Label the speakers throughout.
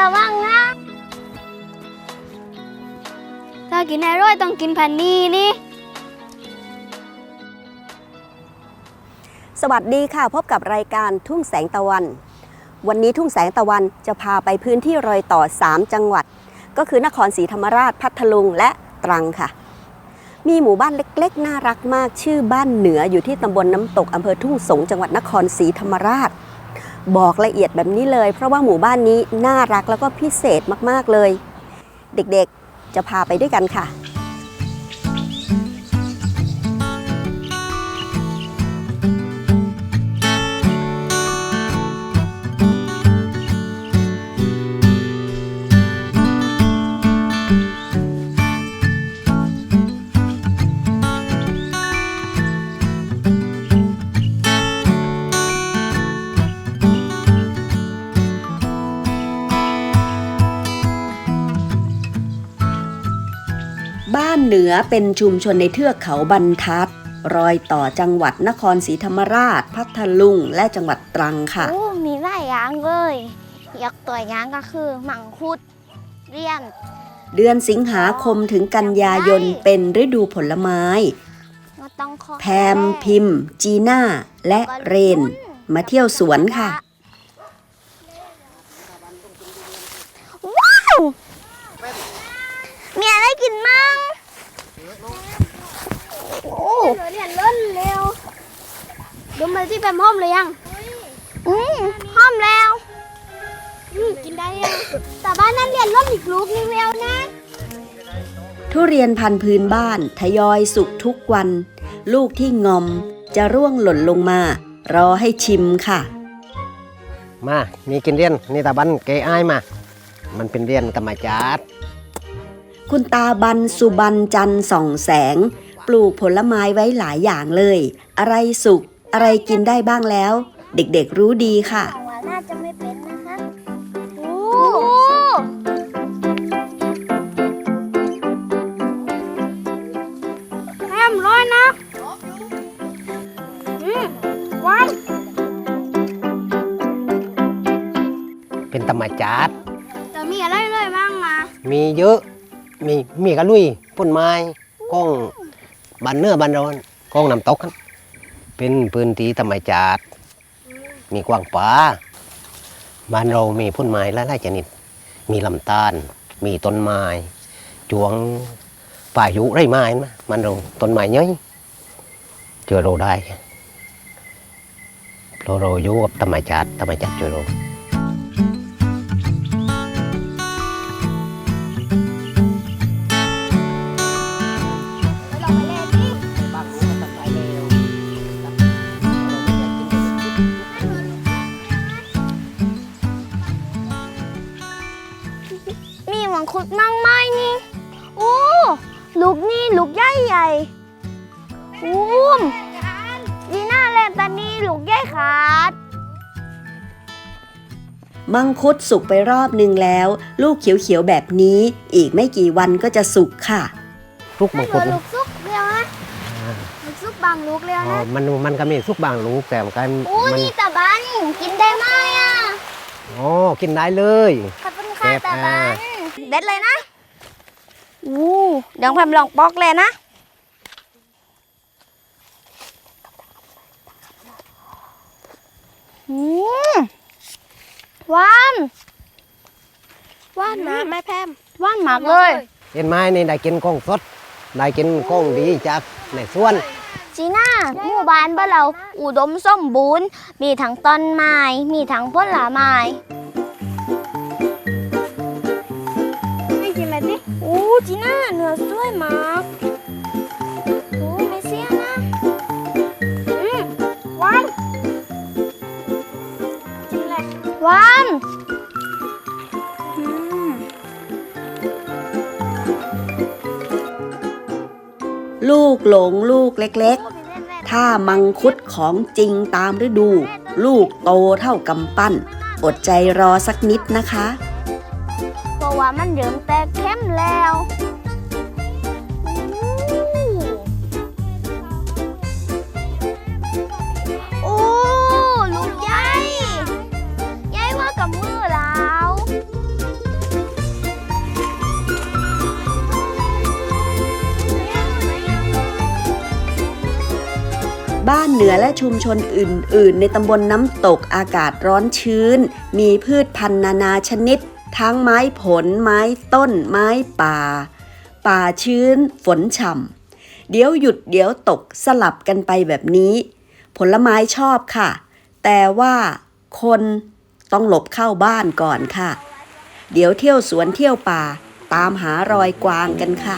Speaker 1: ระวังนะถ้ากินอร่อยต้องกินพันนีนี่
Speaker 2: สวัสดีค่ะพบกับรายการทุ่งแสงตะวัน วันนี้ทุ่งแสงตะวันจะพาไปพื้นที่รอยต่อ 3 จังหวัด ก็คือนครศรีธรรมราชพัทลุงและตรังค่ะ มีหมู่บ้านเล็กๆ น่ารักมากชื่อบ้านเหนืออยู่ที่ตำบลน้ำตกอำเภอทุ่งสง จังหวัดนครศรีธรรมราช บอกละเอียดแบบนี้เลย เพราะว่าหมู่บ้านนี้น่ารักแล้วก็พิเศษมากๆเลย เด็กๆจะพาไปด้วยกันค่ะ เหนือเป็นชุมชนในเทือกเขาบรรทัด รอยต่อจังหวัดนครศรีธรรมราช พัทลุง และจังหวัดตรังค่ะ
Speaker 1: โอ้ มีหลายอย่างเลยยกตัวอย่างก็คือ มังคุดเรียน
Speaker 2: เดือนสิงหาคมถึงกันยายนเป็นฤดูผลไม้
Speaker 1: ก็ต้องขอ
Speaker 2: แพมพิมพ์ จีน่า และเรน มาเที่ยวสวนค่ะ
Speaker 1: ว้าว มีอะไรกินมั่งโอ้ เรียนล้นเร็วดูมาที่แปมห้อมเลยยังอืมห้อมแล้วอืมกินได้ยังแต่บ้านนั้นเรียนล้นอีกลูกนึงแล้วนะ
Speaker 2: ทุเรียนพันธุ์พื้นบ้านทยอยสุกทุกวัน ลูกที่งอมจะร่วงหล่นลงมา รอให้ชิมค่ะ
Speaker 3: มา มีกินเรียนนี่ตาบันเกอ้ายมา มันเป็นเรียนกรรมจาด
Speaker 2: คุณตาบันสุบันจันทร์ส่องแสง ลูกผลไม้ไว้หลายอย่างเลย อะไรสุกอะไรกินได้บ้างแล้ว เด็กๆรู้ดีค่ะ
Speaker 1: หวังว่าน่าจะไม่เป็นนะคะโอ้แฮมร้อยนะอืมหวาน
Speaker 3: เป็นธรรมจาด
Speaker 1: จะมีอะไรเลยบ้างอะ
Speaker 3: มีเยอะ มีมีกระลุยพ่นไม้กล้อง บันเนื้อบันร้อนก้องน้ำตกครับเป็นพื้นที่ธรรมจาดมีกว้างป่าบ้านเรามีพุ่นไม้หลายๆชนิด มีลำตาลมีต้นไม้จวงป่ายุไรไม้นะมันเราต้นไม้เยอะเจอเราได้เพราะเราอยู่กับธรรมชาติธรรมชาติเจอเรา
Speaker 1: มีหวังคุดมั่งไหมนี่ โอ้ ลูกนี่ลูกใหญ่ใหญ่อุ้มดีน่าแลนตานี่ลูกใหญ่ขาด
Speaker 2: มังคุดสุกไปรอบหนึ่งแล้ว ลูกเขียวๆแบบนี้ อีกไม่กี่วันก็จะสุกค่ะ
Speaker 3: ทุกบางคน
Speaker 1: ลูกซุกเร็วนะลูกซุกบางลูกเร็ว
Speaker 3: อ๋อ
Speaker 1: นะ
Speaker 3: มันมันก็มีทุกบางลูกแต่มันก็
Speaker 1: อู้
Speaker 3: มัน
Speaker 1: นี่ตาบ้านกินได้ไหมอะ
Speaker 3: อ๋อกินได้เลย
Speaker 1: ขอบคุณค่ะ
Speaker 3: เก็บ
Speaker 1: ตา
Speaker 3: อ่า
Speaker 1: บ้าน เด็ดเลยนะอู้เดี๋ยวแพมลองปอกเลยนะอืมหวานหวานมากแม่แพมหวานมากเลย
Speaker 3: เห็นไหมนี่ได้กินก้องสด ได้กินก้องดีจากในสวน
Speaker 1: จีน่าหมู่บ้านบ้านเรา อุดมสมบูรณ์ มีทั้งต้นไม้ มีทั้งผลไม้ไม่ จีน่าเนื้อสวยมากโอ้ไม่เสียนะ อืมหวานกินอะไรหวานอืม
Speaker 2: ลูกหลงลูกเล็กๆ ถ้ามังคุดของจริงตามฤดู ลูกโตเท่ากำปั้น อดใจรอสักนิดนะคะ
Speaker 1: เพราะว่ามันเริ่มแตกเข้มแล้ว เห
Speaker 2: นือและชุมชนอื่น ๆ ในตำบลน้ำตกอากาศร้อนชื้น มีพืชพันธุ์นานาชนิด ทั้งไม้ผล ไม้ต้น ไม้ป่า ป่าชื้น ฝนฉ่ำเดี๋ยวหยุดเดี๋ยวตกสลับกันไปแบบนี้ ผลไม้ชอบค่ะ แต่ว่าคนต้องหลบเข้าบ้านก่อนค่ะ เดี๋ยวเที่ยวสวนเที่ยวป่า ตามหารอยกวางกันค่ะ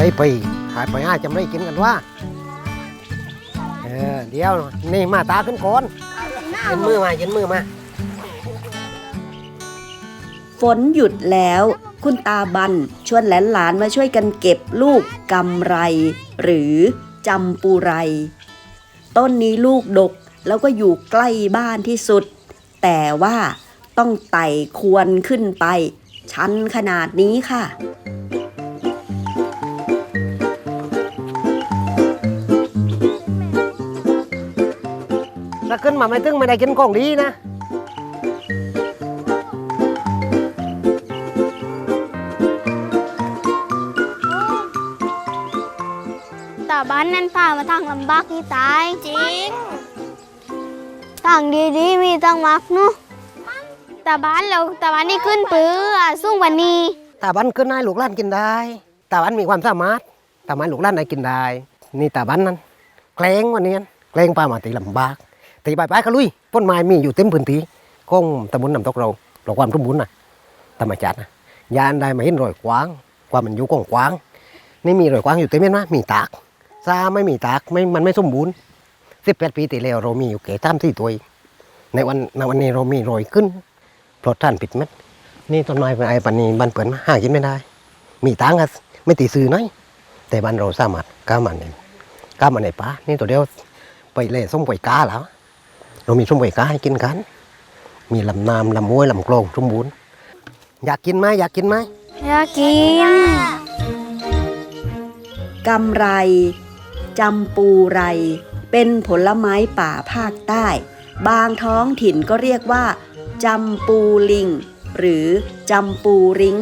Speaker 3: ไปไปหาไปหาจำได้กินกันว่าเออเดี๋ยวนี่มาตาขึ้นก่อนยืนมือมายืนมือมา
Speaker 2: ฝนหยุดแล้ว คุณตาบันชวนหลานๆมาช่วยกันเก็บลูกกำไร หรือจำปูไร ต้นนี้ลูกดกแล้วก็อยู่ใกล้บ้านที่สุด แต่ว่าต้องไต่ควรขึ้นไป ชันขนาดนี้ค่ะ
Speaker 3: ถ้าขึ้นมาไม่ถึงไม่ได้กินของดีนะ
Speaker 1: แต่บ้านนั้นพามาทางลำบากที่ตายจริง ทางดีๆมีตั้งมักเนาะแต่บ้านเราแต่บ้านนี่ขึ้นปื้อสู้วันนี้
Speaker 3: ตาบันขึ้นให้ลูกหล้านกินได้ตาบันมีความสามารถตาบันลูกหล้านได้กินได้ นี่ตาบันนั้นแกล้งวันนี้แกล้งป้ามาตีลำบาก ตีไปไปก็ลุยต้นไม้มีอยู่เต็มพื้นที่ของตำบลน้ำตกเราเราความสมบูรณ์นะธรรมชาตินะยานได้มาเห็นรอยกว้างความมันอยู่กว้างๆนี่มีรอยกว้างอยู่เต็มเห็นไหมมีตากซาไม่มีตากไม่มันไม่สมบูรณ์สิบแปดปีที่แล้วเรามีอยู่แก่ตามที่ตัวในวันในวันนี้เรามีรอยขึ้นเพราะท่านปิดเม็ดนี่ต้นไม้ไอ้ปันนี้บ้านเปิดมาหากินไม่ได้ มีตังค์อะไม่ตีซื้อน้อยแต่บ้านเราสามารถก้ามันเองก้ามันในป่านี่ตัวเดียวไปเล่ส้มปล่อยกาแล้ว เรามีส้มปล่อยกาให้กินกัน มีลำน้ำลำห้วยลำคลองสมบูรณ์อยากกินไหมอยากกินไหม
Speaker 1: อยากกิน
Speaker 2: กำไรจำปูไร เป็นผลไม้ป่าภาคใต้ บางท้องถิ่นก็เรียกว่าจำปูลิง หรือจำปูริ้ง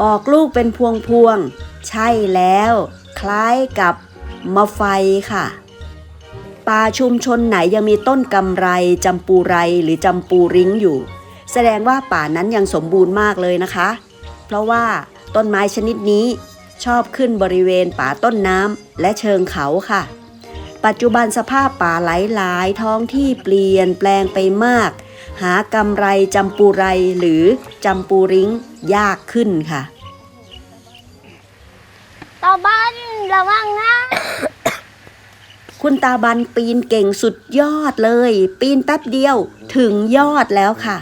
Speaker 2: ออกลูกเป็นพวงพวงๆใช่แล้ว คล้ายกับมะไฟค่ะ ป่าชุมชนไหนยังมีต้นกำไรจำปูไรหรือจำปูริ้งอยู่ แสดงว่าป่านั้นยังสมบูรณ์มากเลยนะคะ เพราะว่าต้นไม้ชนิดนี้ชอบขึ้นบริเวณป่าต้นน้ำและเชิงเขาค่ะ ปัจจุบันสภาพป่าหลายๆ ท้องที่เปลี่ยนแปลงไปมาก หากำไรจำปูไรหรือจำปูริ้งยากขึ้นค่ะ
Speaker 1: ต่อบ้านระวังนะ
Speaker 2: คุณตาบันปีนเก่งสุดยอดเลย ปีนแป๊บเดียวถึงยอดแล้วค่ะ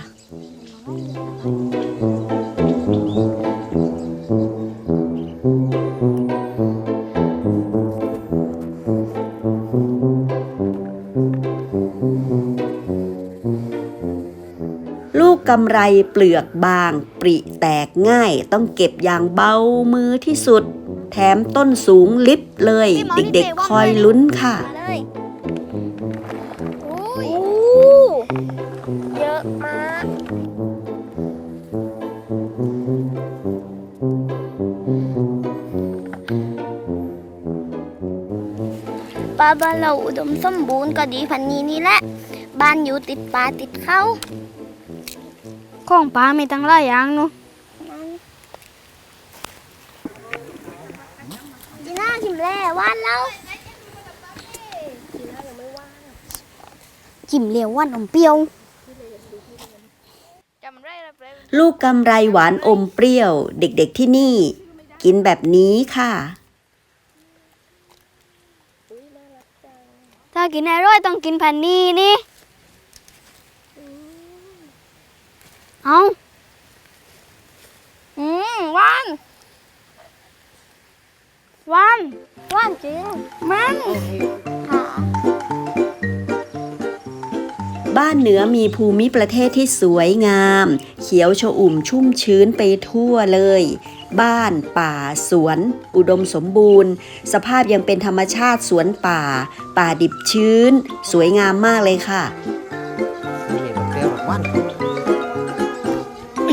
Speaker 2: ลูกกำไรเปลือกบาง ปริแตกง่ายต้องเก็บอย่างเบามือที่สุด แถมต้นสูงลิบเลย เด็กๆคอยลุ้นค่ะ
Speaker 1: มาเลยโอ้ยเยอะมากป่าบ้านเราอุดมสมบูรณ์ก็ดีพันนี้นี่แหละ บ้านอยู่ติดป่าติดเขาของป่ามีตั้งหลายอย่างเนาะจีน่าชิม แล่ว่านแล้วจิ้มเหลวว่านอมเปรี้ยว
Speaker 2: ลูกกำไรหวานอมเปรี้ยว เด็กๆที่นี่ กินแบบนี้ค่ะ
Speaker 1: ถ้ากินอร่อยต้องกินพันนี้นี่ เอาอืมหวาน วานหวานจริง มันค่ะ
Speaker 2: บ้านเหนือมีภูมิประเทศที่สวยงาม เขียวชอุ่มชุ่มชื้นไปทั่วเลย บ้านป่าสวน อุดมสมบูรณ์ สภาพยังเป็นธรรมชาติสวนป่า ป่าดิบชื้น สวยงามมากเลยค่ะ
Speaker 3: มีดอกเปรี้ยวดอกหวาน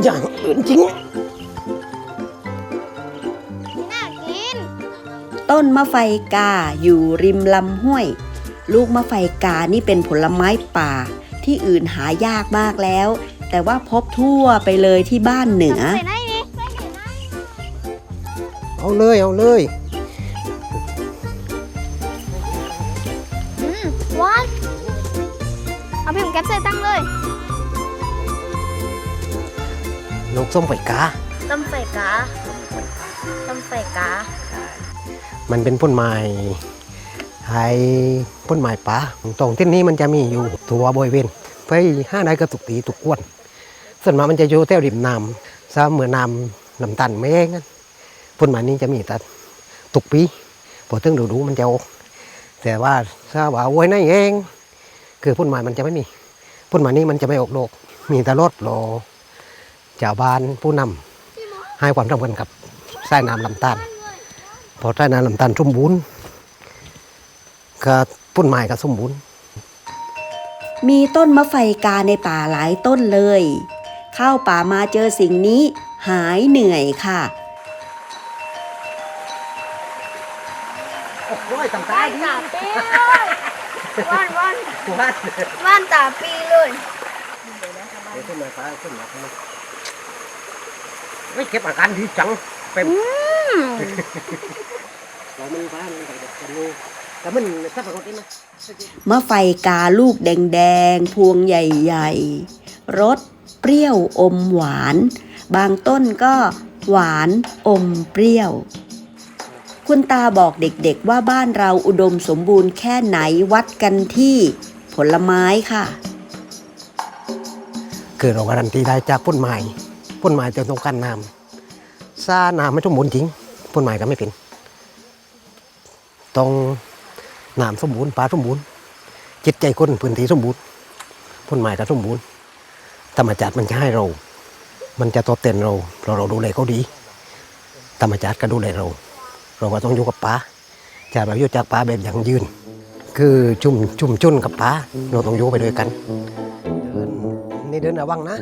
Speaker 3: อย่างอื่นจริง
Speaker 2: ต้นมะไฟกาอยู่ริมลำห้วย ลูกมะไฟกานี่เป็นผลไม้ป่า ที่อื่นหายากมากแล้ว แต่ว่าพบทั่วไปเลยที่บ้านเหนือ
Speaker 1: ใส่ไหนนี่ใส่ไหน
Speaker 3: เอาเลยเอาเลย
Speaker 1: อืมหวานเอาพี่ผมแก๊ปใส่ตั้งเลย
Speaker 3: ลูกส้มไฟกา
Speaker 1: ต้มไฟกาต้มไฟกา
Speaker 3: มันเป็นต้นไม้ไอ้ต้นไม้ป่าตรงที่นี้มันจะมีอยู่ตัวบริเวณไปห้าได้กระตุกตีตุกกวนส่วนมากมันจะอยู่แถวริมน้ำซะเหมือนน้ำลำตันไม่เองกันต้นไม้นี้จะมีแต่ตุกปีพอถึงฤดูมันจะออกแต่ว่าถ้าว่าไว้ในเองคือต้นไม้มันจะไม่มีต้นไม้นี้มันจะไม่ออกดอกมีแต่รถรอชาวบ้านผู้นำให้ความสำคัญกับสายน้ำลำตาล พอใต้น้ำลำตาลสมบูรณ์ก็ต้นไม้ก็สมบูรณ์
Speaker 2: มีต้นมะไฟกาในป่าหลายต้นเลย เข้าป่ามาเจอสิ่งนี้หายเหนื่อยค่ะ
Speaker 3: ร้อยต่าง
Speaker 1: บ้านตาปีเลยว่านว่าน
Speaker 3: ๆวัด
Speaker 1: ว่านตาปีเลย
Speaker 3: ขึ้นมาฟ้าขึ้นมาฟ้าไม่เก็บอาการดีจัง เป็นเรามันฟ้ามันไปแบบกันเลยแต่มันถ้าปกตินะ
Speaker 2: มะไฟกาลูกแดงๆ พวงใหญ่ๆ รสเปรี้ยวอมหวาน บางต้นก็หวานอมเปรี้ยว คุณตาบอกเด็กๆว่าบ้านเราอุดมสมบูรณ์แค่ไหนวัดกันที่ผลไม้ค่ะ
Speaker 3: คือเราการันตีได้จากต้นไม้ต้นไม้จะต้องการน้ำ ซาน้ำไม่สมบูรณ์จริงต้นไม้ก็ไม่เป็นต้องน้ำสมบูรณ์ป่าสมบูรณ์จิตใจคนพื้นที่สมบูรณ์ต้นไม้ก็สมบูรณ์ธรรมชาติมันจะให้เรา มันจะตอบแทนเราเราเราดูแลเขาดีธรรมชาติก็ดูแลเรา เราก็ต้องอยู่กับป่าจะเราอยู่จากป่าแบบยั่งยืน คือชุ่มชุ่มจุนกับป่าเราต้องอยู่ไปด้วยกัน เดินนี่เดินระวังนะ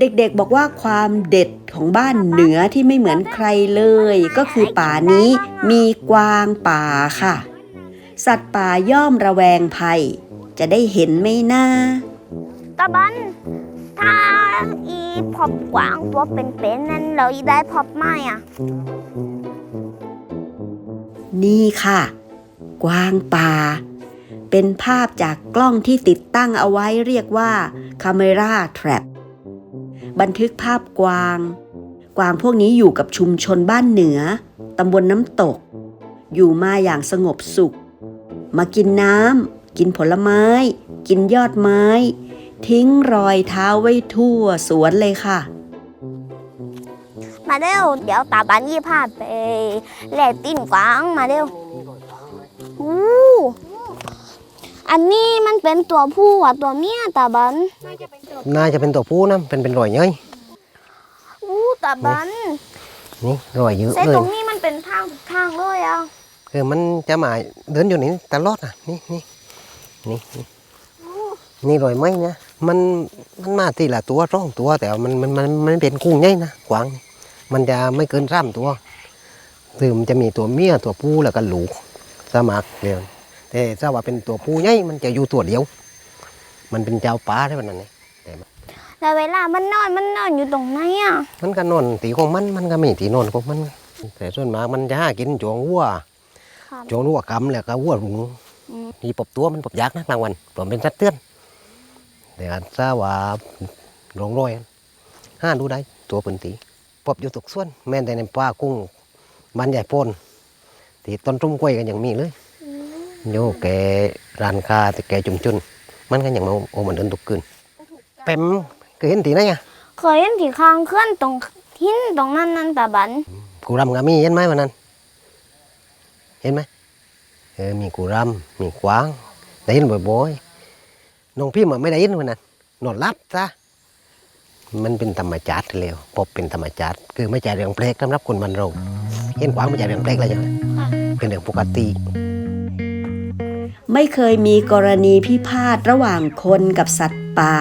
Speaker 2: เด็กๆบอกว่าความเด็ดของบ้านเหนือที่ไม่เหมือนใครเลย ก็คือป่านี้มีกวางป่าค่ะ สัตว์ป่าย่อมระแวงภัย จะได้เห็นไหมนะ
Speaker 1: ตาบันถ้าอีพบกวางตัวเป็นๆนั้นเราอีได้พบไหมอะ
Speaker 2: นี่ค่ะ กวางป่า เป็นภาพจากกล้องที่ติดตั้งเอาไว้เรียกว่า Camera Trap บันทึกภาพกวาง กวางพวกนี้อยู่กับชุมชนบ้านเหนือตำบลน้ำตก อยู่มาอย่างสงบสุข มากินน้ำกินผลไม้ กินยอดไม้ ทิ้งรอยเท้าไว้ทั่วสวนเลยค่ะ
Speaker 1: มาเร็ว เดี๋ยวตาบันยี่พาไปแหลกตีนกวางมาเร็วอู้ อันนี้มันเป็นตัวผู้อะตัวเมียตาบัน
Speaker 3: น่าจะเป็นตัวผู้นะเป็นเป็นรอยเย้ย
Speaker 1: อู้ตาบัน
Speaker 3: นี่รอยเยอะ
Speaker 1: ใส่
Speaker 3: เล
Speaker 1: ต
Speaker 3: ย
Speaker 1: รงนี้มันเป็นทางทางเลยอะ
Speaker 3: คือมันจะมาเดินอยู่นี่ตลอดอะนี่นี่นี่นี่นี่รอยไหมเนี่ยมันมันมาทีละตัวร่องตัวแต่ว่ามันมันมันมันเป็นกุ้งใหญ่นะกวางนี่มันจะไม่เกินสามตัวคือมันจะมีตัวเมียตัวผู้แล้วก็ลูกสมัครเดียว แต่ถ้าว่าเป็นตัวผู้ใหญ่มันจะอยู่ตัวเดียว มันเป็นเจ้าป่าได้แบบนั้นนี่
Speaker 1: แล้วเวลามันนอนมันนอนอยู่ตรงไหนอะ
Speaker 3: มันก็นอนตีของมันมันก็มีตีนอนของมัน แต่ส่วนมากมันจะหากินจวงวัว
Speaker 1: ครับ
Speaker 3: จวงวัวกำแล้วก็วัวหุง
Speaker 1: อืม
Speaker 3: มีปบตัวมันปบยากนะกลางวันผมเป็นสัตว์เตือนแต่ถ้าว่าหลงรอยห้าดูได้ตัวปืนตีปบอยู่ตุกส่วน แม่นแต่ในป่ากุ้งบ้านใหญ่โปนที่ต้นตุ้มกล้วยกันอย่างมีเลย โยแกร้านค้าแต่แกจุมจุนมันก็อย่างมาโอ้มันเดินตุกคืนเป็มเคยเห็นตีไหนอะ
Speaker 1: เคยเห็นที่ข้างเคลื่อนตรงหินตรงนั้นนั่นตาบัน
Speaker 3: กูรำก็มีเห็นไหมวันนั้น เห็นไหมเออมีกูรำมีกวางได้ยินบ่อยๆน้องพี่มันไม่ได้ยินวันนั้นนอนรับซะมันเป็นธรรมชาติเร็วพบเป็นธรรมชาติคือไม่ใช่เรื่องแปลกสำหรับคนบ้านเราเห็นกวางไม่ใช่เรื่องแปลกอะไรอย่างนั้นเป็นเรื่องปกติ
Speaker 4: ไม่เคยมีกรณีพิพาทระหว่างคนกับสัตว์ป่า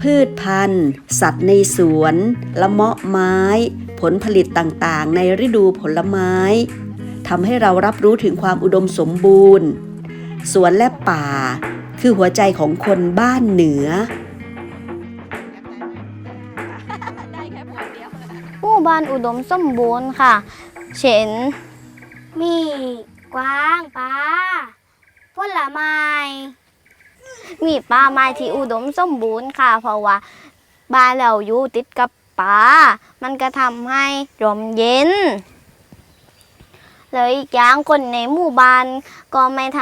Speaker 4: พืชพันธุ์ สัตว์ในสวน ละเมาะไม้ ผลผลิตต่างๆ ในฤดูผลไม้ทำให้เรารับรู้ถึงความอุดมสมบูรณ์ สวนและป่า คือหัวใจของคนบ้านเหนือ
Speaker 1: หมู่บ้านอุดมสมบูรณ์ค่ะ เช่น
Speaker 5: มีกวางปลา ลไม้
Speaker 1: มีป่าไม้ที่อุดมสมบูรณ์ค่ะ เพราะว่าบ้านเราอยู่ติดกับป่า มันก็ทำให้ร่มเย็น เลยอีกอย่างคนในหมู่บ้านก็ไม่ท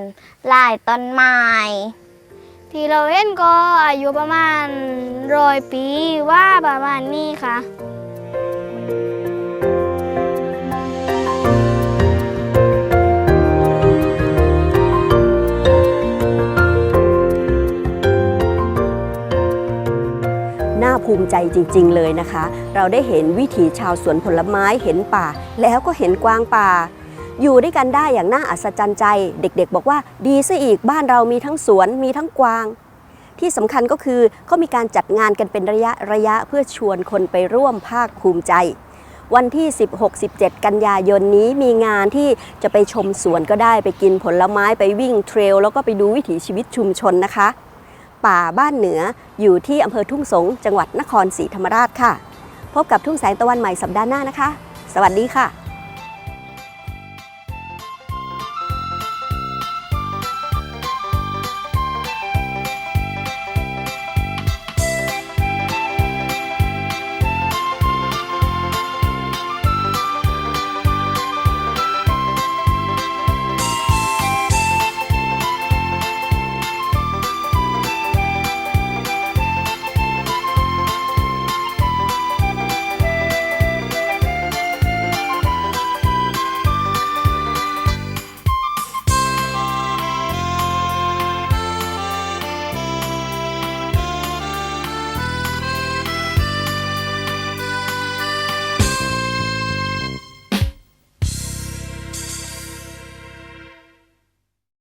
Speaker 1: ำลายต้นไม้
Speaker 5: ที่เราเห็นก็อายุประมาณร้อยปีว่าประมาณนี้ค่ะ
Speaker 4: ภูมิใจจริง ๆ เลยนะคะ เราได้เห็นวิถีชาวสวนผลไม้เห็นป่า แล้วก็เห็นกวางป่า อยู่ด้วยกันได้อย่างน่าอัศจรรย์ใจ เด็กๆ บอกว่าดีซะอีกบ้านเรามีทั้งสวนมีทั้งกวาง ที่สำคัญก็คือเขามีการจัดงานกันเป็นระยะระยะเพื่อชวนคนไปร่วมภาคภูมิใจวันที่ 16-17 กันยายนนี้มีงานที่จะไปชมสวนก็ได้ไปกินผลไม้ไปวิ่งเทรล แล้วก็ไปดูวิถีชีวิตชุมชนนะคะ ป่าบ้านเหนือ อยู่ที่อำเภอทุ่งสง จังหวัดนครศรีธรรมราชค่ะ พบกับทุ่งแสงตะวันใหม่สัปดาห์หน้านะคะ สวัสดีค่ะ